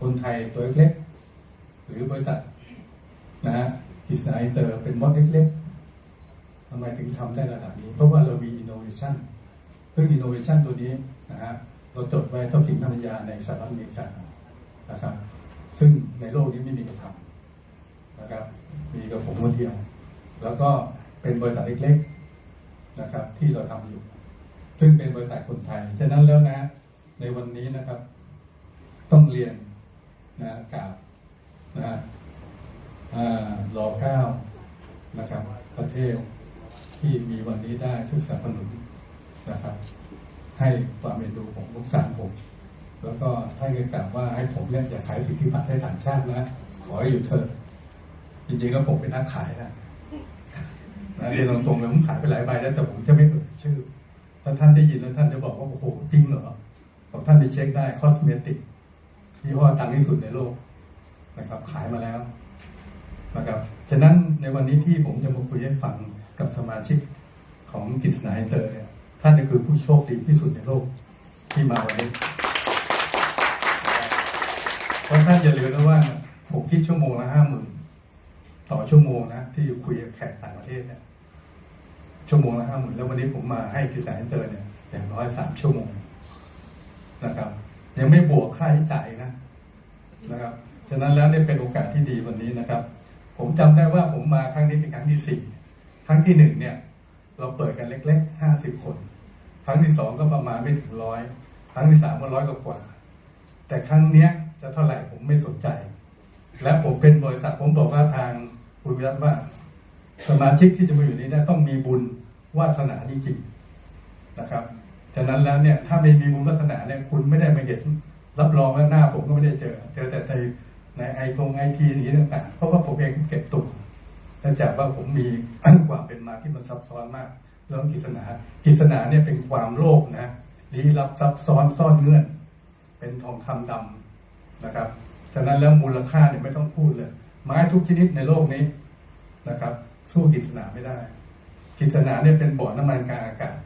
คนไทยตัวเล็กๆหรือบริษัทนะฮะกิสไนเอร์เป็นมอดเล็กๆทำไมถึงทำได้ระดับนี้ เพราะว่าเรามีอินโนเวชันซึ่งอินโนเวชันตัวนี้นะฮะเราจดไว้ทรัพย์สินทางปัญญาในสหรัฐอเมริกานะครับ ซึ่งในโลกนี้ไม่มีใครทำนะครับ มีกับผมคนเดียว แล้วก็เป็นบริษัทเล็กๆนะครับ ที่เราทำอยู่ ซึ่งเป็นบริษัทคนไทย ฉะนั้นแล้วนะ ในวันนี้นะครับ ต้องเรียน นะกับนะฮะอ่ารอเก้านะครับ ประเทศที่มีวันนี้ได้ซึ่งสนับสนุนนะครับ ให้ความเอ็นดูผมสงสารผม แล้วก็ท่านก็กล่าวว่าให้ผมเนี่ยอย่าขายสิทธิบัตรให้ต่างชาตินะขอให้หยุดเถอะจริงๆแล้วผมเป็นนักขายนะนะเรียนตรงๆเลยผมขายไปหลายใบแล้วแต่ผมจะไม่เอ่ยชื่อ ถ้าท่านได้ยินแล้วท่านจะบอกว่าโอ้โหจริงเหรอบอกท่านไปเช็คได้คอสเมติก ยี่ห้อดังที่สุดในโลกนะครับ ขายมาแล้วนะครับฉะนั้นในวันนี้ที่ผมจะมาคุยให้ฟังกับสมาชิกของกิจสนาเตอร์เนี่ยท่านคือผู้โชคดีที่สุดในโลกที่มาวันนี้เพราะท่านอย่าลืมนะว่าผมคิดชั่วโมงละห้าหมื่นต่อชั่วโมงนะที่อยู่คุยกับแขกต่างประเทศเนี่ยชั่วโมงละห้าหมื่นแล้ววันนี้ผมมาให้กิจสายเตอร์เนี่ยอย่างน้อยสามชั่วโมงนะครับ ยังไม่บวกค่าใช้จ่ายนะนะครับฉะนั้นแล้วเนี่ยเป็นโอกาสที่ดีวันนี้นะครับ ผมจำได้ว่าผมมาครั้งนี้เป็นครั้งที่สี่ครั้งที่หนึ่งเนี่ย เราเปิดกันเล็กๆห้าสิบคน ครั้งที่สองก็ประมาณไม่ถึงร้อยครั้งที่สามก็ร้อยกว่า แต่ครั้งเนี้ยจะเท่าไหร่ผมไม่สนใจ และผมเป็นบริษัทผมบอกว่าทางคุณวิรัตว่า สมาชิกที่จะมาอยู่นี้ได้ต้องมีบุญวาสนาจริงๆนะครับ ฉะนั้นแล้วเนี่ยถ้าไม่มีบุญวาสนาเนี่ยคุณไม่ได้มาเห็นรับรองแล้วหน้าผมก็ไม่ได้เจอ เจอแต่ในในไอทงไอทีนี้ต่างๆ เพราะว่าผมเองเก็บตุกเนื่องจากว่าผมมีความเป็นมาที่มันซับซ้อนมากเรื่องกิจนากิจนาเนี่ยเป็นความโลภนะลี้ลับซับซ้อนซ่อนเงื่อน เป็นทองคำดำนะครับฉะนั้นแล้วมูลค่าเนี่ยไม่ต้องพูดเลย ไม้ทุกชนิดในโลกนี้นะครับ สู้กิจนาไม่ได้ กิจนาเนี่ยเป็นบ่อน้ำมันกลางอากาศ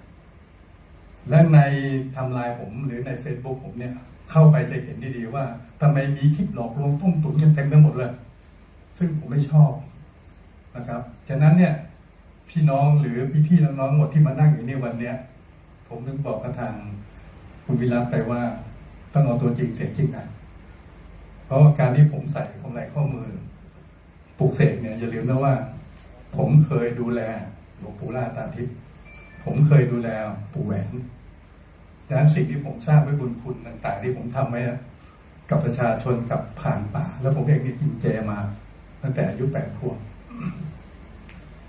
และในทำลายผมหรือในเฟซบุ๊กผมเนี่ย เข้าไปจะเห็นดีๆว่าทำไมมีคลิปหลอกลวงต้มตุ๋นกันเต็มไปหมดเลย ซึ่งผมไม่ชอบนะครับฉะนั้นเนี่ยพี่น้องหรือพี่ๆน้องๆหมดที่มานั่งอยู่ในวันเนี้ย ผมนึกบอกกับทางคุณวิรัตไปว่า ต้องเอาตัวจริงเสียงจริงนะเพราะาการที่ผมใส่กำไรข้อมือปลูกเสกเนี่ยอย่าลืมนะว่า ผมเคยดูแลหลวงปู่ล่าตาทิพย์ ผมเคยดูแลปู่แหวนดังนั้นสิ่งที่ผมสร้างไว้บุญคุณต่าง ๆ ที่ผมทำไว้อะกับประชาชนกับผ่านป่า แล้วผมเองนี่กินเจมา ตั้งแต่อายุแปดขวบ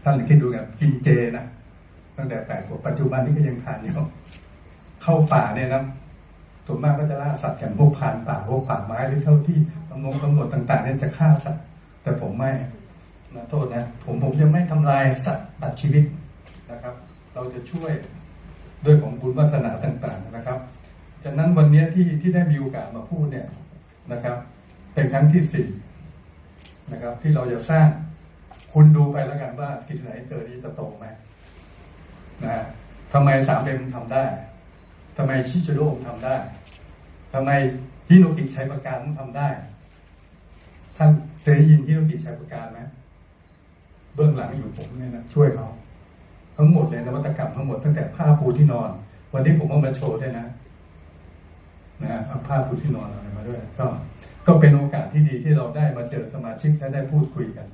ท่านคิดดูกันกินเจนะตั้งแต่แปดขวบปัจจุบันนี้ก็ยังทานอยู่เข้าป่าเนี่ยนะส่วนมากก็จะล่าสัตว์กันพวกผ่านป่าพวกป่าไม้หรือเท่าที่ตำรวจตำรวจต่าง ๆ เนี่ยจะฆ่าสัตว์แต่ผมไม่นะโทษนะผมผมจะไม่ทำลายสัตว์ตัดชีวิตนะครับ เราจะช่วยด้วยของบุญวาสนาต่าง ๆนะครับจากนั้นวันนี้ที่ที่ได้มีโอกาสมาพูดเนี่ยนะครับ เป็นครั้งที่สี่นะครับ ที่เราจะสร้างคุณดูไปแล้วกันว่ากิจไหนเกิดนี้จะโตไหมนะฮะทำไมสามเอ็มทำได้ทำไมชิโจโร่ทำได้ทำไมฮิโนกิใช้ประการทำได้ ท่านเคยได้ยินฮิโนกิใช้ประการไหมเบื้องหลังอยู่ผมเนี่ยนะช่วยเขา ทั้งหมดเลยนวัตกรรมทั้งหมดตั้งแต่ผ้าปูที่นอน วันนี้ผมเอามาโชว์ด้วยนะนะฮะเอาผ้าปูที่นอนอะไรมาด้วย ก็ก็เป็นโอกาสที่ดีที่เราได้มาเจอสมาชิกและได้พูดคุยกัน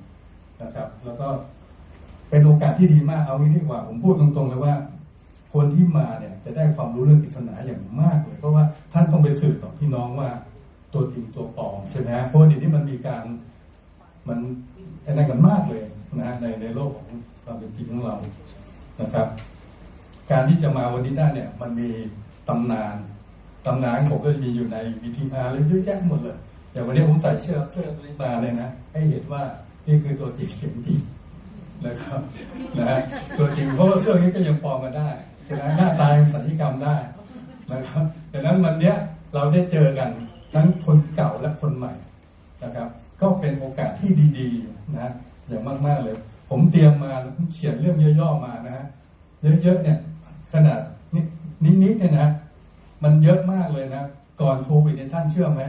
นะครับ แล้วก็เป็นโอกาสที่ดีมากเอางี้ดีกว่า ผมพูดตรงๆเลยว่า คนที่มาเนี่ยจะได้ความรู้เรื่องปริศนาอย่างมากเลย เพราะว่าท่านต้องไปสื่อต่อพี่น้องว่า ตัวจริงตัวปลอมใช่ไหมเพราะว่าเดี๋ยวนี้มันมีการมันอ้นั่นกันมากเลยนะในในโลกของความเป็นจริงของเรา นะครับ การที่จะมาวันนี้ได้เนี่ยมันมีตำนานตำนานผมก็จะมีอยู่ในวิทีอาร์เลยเยอะแยะหมดเลยอย่างวันนี้ผมใส่เสื้อเสื้อตัวนี้มาเลยนะให้เห็นว่านี่คือตัวจริงเสียงจริงนะครับนะตัวจริงเพราะว่าเสื้อนี้ก็ยังปลอมมาได้ใช่ไหมหน้าตายสัญญกรรมได้นะครับดังนั้นวันเนี้ยเราได้เจอกันทั้งคนเก่าและคนใหม่นะครับ ก็เป็นโอกาสที่ดีๆนะอย่างมากๆเลย ผมเตรียมมาผมเขียนเรื่องย่อๆมานะ เยอะๆเนี่ย ขนาดนิดๆเนี่ยนะ มันเยอะมากเลยนะ ก่อนโควิดเนี่ยท่านเชื่อไหม